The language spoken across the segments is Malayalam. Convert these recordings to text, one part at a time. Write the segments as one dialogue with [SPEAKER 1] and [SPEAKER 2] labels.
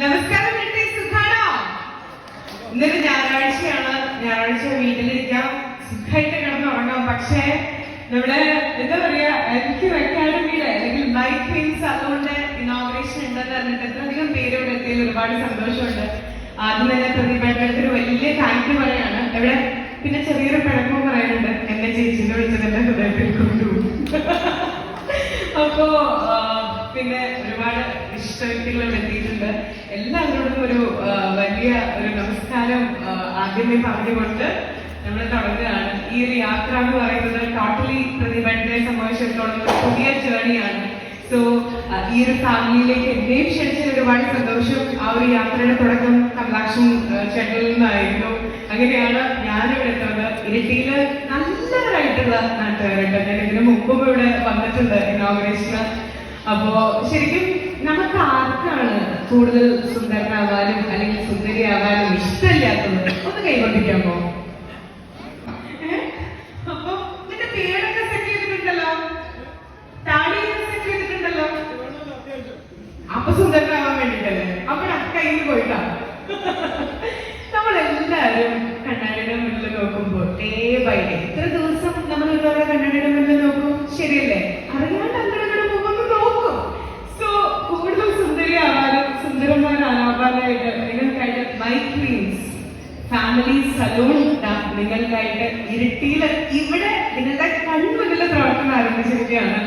[SPEAKER 1] നമസ്കാരം സുഖാണോ? ഇന്നൊരു ഞായറാഴ്ചയാണ്. ഞായറാഴ്ച വീട്ടിലിരിക്കാം. സുഖമായിട്ട് കിടന്നുറങ്ങാം പക്ഷേ നമ്മുടെ എന്താ പറയാ എനിക്ക് അക്കാഡമിയുടെ അല്ലെങ്കിൽ മൈ ക്വീൻസ് അതുകൊണ്ട് ഇനോഗ്രേഷൻ ഉണ്ടെന്ന് പറഞ്ഞിട്ട് എത്രയധികം പേര് ഇവിടെ എത്തിയതിൽ ഒരുപാട് സന്തോഷമുണ്ട്. ആദ്യം തന്നെ പ്രതിഭയുടെ വലിയ താങ്ക് പറയാണ്. ഇവിടെ പിന്നെ ചെറിയൊരു പിഴക്കവും പറയാനുണ്ട്. എന്നെ ചേച്ചിനെ വിളിച്ചത് എന്റെ ഹൃദയത്തിൽ കൊണ്ടു അപ്പോ പിന്നെ ഒരുപാട് വിശിഷ്ട വ്യക്തികൾ എത്തിയിട്ടുണ്ട്. എല്ലാവരോടും ഒരു വലിയ ഒരു നമസ്കാരം ആദ്യമേ പറഞ്ഞുകൊണ്ട് നമ്മൾ തുടങ്ങുകയാണ്. ഈ ഒരു യാത്ര എന്ന് പറയുന്നത് ടോട്ടലി പ്രതിഭനെ സംബന്ധിച്ചിടത്തോളം ഒരു പുതിയ ജേണിയാണ്. സോ ഈ ഒരു ഫാമിലിയിലേക്ക് എന്നെയും ക്ഷണിച്ചതിൽ ഒരുപാട് സന്തോഷം. ആ ഒരു യാത്രയുടെ തുടക്കം കമലാക്ഷൻ ചേട്ടനിൽ നിന്നായിരുന്നു. അങ്ങനെയാണ് ഞാനിവിടെ എത്തുന്നത്. ഇരട്ടിയിൽ നല്ലവരായിട്ടുള്ള നാട്ടുകാരുണ്ട്. ഞാൻ ഇതിനു മുമ്പും ഇവിടെ വന്നിട്ടുണ്ട് ഇനോഗ്രേഷന്. അപ്പോ ശരിക്കും നമുക്ക് ആർക്കാണ് കൂടുതൽ സുന്ദരനാവാനും അല്ലെങ്കിൽ സുന്ദരിയാവാനും ഇഷ്ടമില്ലാത്തത്? ഒന്ന് കൈകൊണ്ടിരിക്കാമോ അപ്പൊ നിന്റെ പേരൊക്കെ സെറ്റ് ചെയ്തിട്ടുണ്ടല്ലോ? താടിയൊക്കെ സെറ്റ് ചെയ്തിട്ടുണ്ടല്ലോ? അപ്പൊ സുന്ദരനാവാൻ വേണ്ടിട്ടല്ലേ? അപ്പൊ കയ്യിൽ പോയിട്ടാ. നമ്മളെല്ലാരും കണ്ണാടിയുടെ മുന്നിൽ നോക്കുമ്പോൾ ഡേ ബൈ ഡേ ഇത്ര ദിവസം നമ്മൾ ഇതുപോലെ കണ്ണാടിയുടെ മുന്നിൽ നോക്കും. ശരിയല്ലേ അറിയാണ്ട് അങ്ങോട്ട് പോകുമ്പോൾ നോക്കും സോ കൂടുതൽ സുന്ദരിയാവാനും സുന്ദരന്മാരാവാനായിട്ട് നിങ്ങൾക്കായിട്ട് മൈ ക്വീൻസ് ഫാമിലി സലൂൺ നിങ്ങൾക്കായിട്ട് ഇരിട്ടിയിൽ ഇവിടെ നിങ്ങളുടെ കൺമുന്നിൽ പ്രവർത്തനം ആരംഭിച്ചിരിക്കുകയാണ്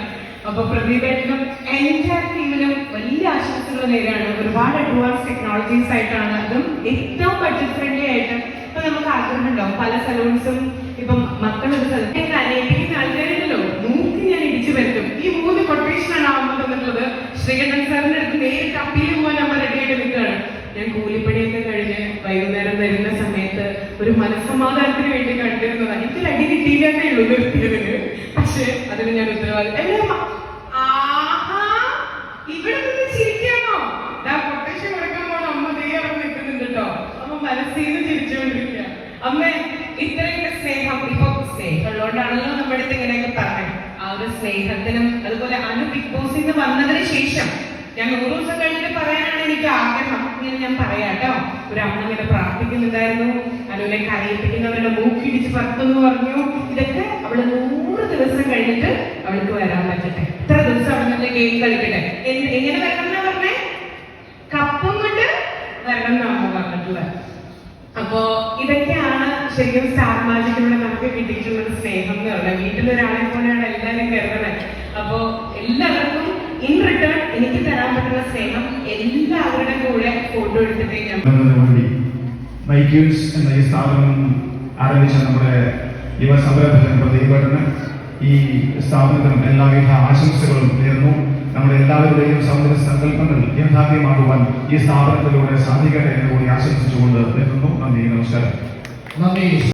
[SPEAKER 1] അപ്പൊ പ്രദീപേട്ടനും എന്റെ ടീമിനും വലിയ ആശംസകൾ നേരെയാണ്. ഒരുപാട് അഡ്വാൻസ് ടെക്നോളജീസ് ആയിട്ടാണ്. അതും ഏറ്റവും ബഡ്ജറ്റ് ഫ്രണ്ട്ലി ആയിട്ട് ഇപ്പൊ നമുക്ക് ആഗ്രഹമുണ്ടാവും. പല സലൂൺസും ഇപ്പം മക്കളൊരു സ്ഥലത്തേക്ക് മനസ്സമാധാനത്തിന് വേണ്ടി കണ്ടിരുന്നതാണ് എനിക്ക് അടി കിട്ടിയില്ലേ ഉള്ളൂ നിർത്തിയതിന്. പക്ഷെ അതിന് ഞാൻ ഉത്തരവാദിത്തം? ആഹാ, ഇവിടെ നിന്ന് ചിരിക്കാണോ ദാ കൊട്ടേഷൻ കൊടുക്കാൻ പോണ അമ്മ ദേ അവിടെ നിൽക്കുന്നുണ്ട് കേട്ടോ. അമ്മ മനസ്സിൽ നിന്ന് ചിരിച്ചുകൊണ്ടിരിക്കുക അമ്മ ഇത്രയൊക്കെ സ്നേഹം ഇപ്പൊ സ്നേഹമുള്ളതുകൊണ്ടാണല്ലോ നമ്മുടെ അടുത്ത് ഇങ്ങനെയൊക്കെ പറഞ്ഞത് ആ ഒരു സ്നേഹത്തിനും അതുപോലെ അനു ബിഗ് ബോസിൽ നിന്ന് വന്നതിന് ശേഷം ഞാൻ നൂറ് ദിവസം കഴിഞ്ഞിട്ട് പറയാനാണ് എനിക്ക് ആഗ്രഹം. ഇങ്ങനെ ഞാൻ പറയാട്ടോ ഒരു അമ്മ ഇങ്ങനെ പ്രാർത്ഥിക്കുന്നുണ്ടായിരുന്നു. അനുവിനെ കരയിപ്പിക്കുന്നവരുടെ മൂക്കിടിച്ച് പറത്തുന്നു പറഞ്ഞു. ഇതൊക്കെ അവൾ നൂറ് ദിവസം കഴിഞ്ഞിട്ട് അവൾക്ക് വരാൻ പറ്റട്ടെ. ഇത്ര ദിവസം അവിടെ ഗെയിം കളിക്കട്ടെ. എങ്ങനെ വരണം പറഞ്ഞേ? കപ്പും കൊണ്ട് വരണം എന്നാണ് പറഞ്ഞിട്ടുള്ളത്. അപ്പോ ഇതൊക്കെയാണ് ശരിക്കും സ്റ്റാർ മാജിക്കിലൂടെ നമുക്ക് കിട്ടിയിട്ടുള്ള സ്നേഹം എന്ന് പറഞ്ഞാൽ വീട്ടിലൊരാളെ പോലെയാണ് എല്ലാവരും കരുതണേ അപ്പോ എല്ലാവർക്കും ഇൻ റിട്ടേൺ എനിക്ക് തരാൻ പറ്റുന്ന സ്നേഹം എല്ലാവരുടെ കൂടെ ഫോട്ടോ എടുത്തിട്ടേ ഞാൻ
[SPEAKER 2] മൈക്യൂസ് എന്ന ഈ സ്ഥാപനം ആരംഭിച്ച നമ്മുടെ യുവ സംരംഭകൻ പ്രദീപേട്ടന് ഈ സ്ഥാപനത്തിനും എല്ലാവിധ ആശംസകളും നേർന്നു നമ്മുടെ എല്ലാവരുടെയും സൗന്ദര്യ സങ്കല്പങ്ങൾ യാഥാർത്ഥ്യമാകുവാൻ ഈ സ്ഥാപനത്തിലൂടെ സാധിക്കട്ടെ എന്ന് കൂടി ആശംസിച്ചുകൊണ്ട് നിർത്തുന്നു. നന്ദി നമസ്കാരം.
[SPEAKER 3] നന്ദി.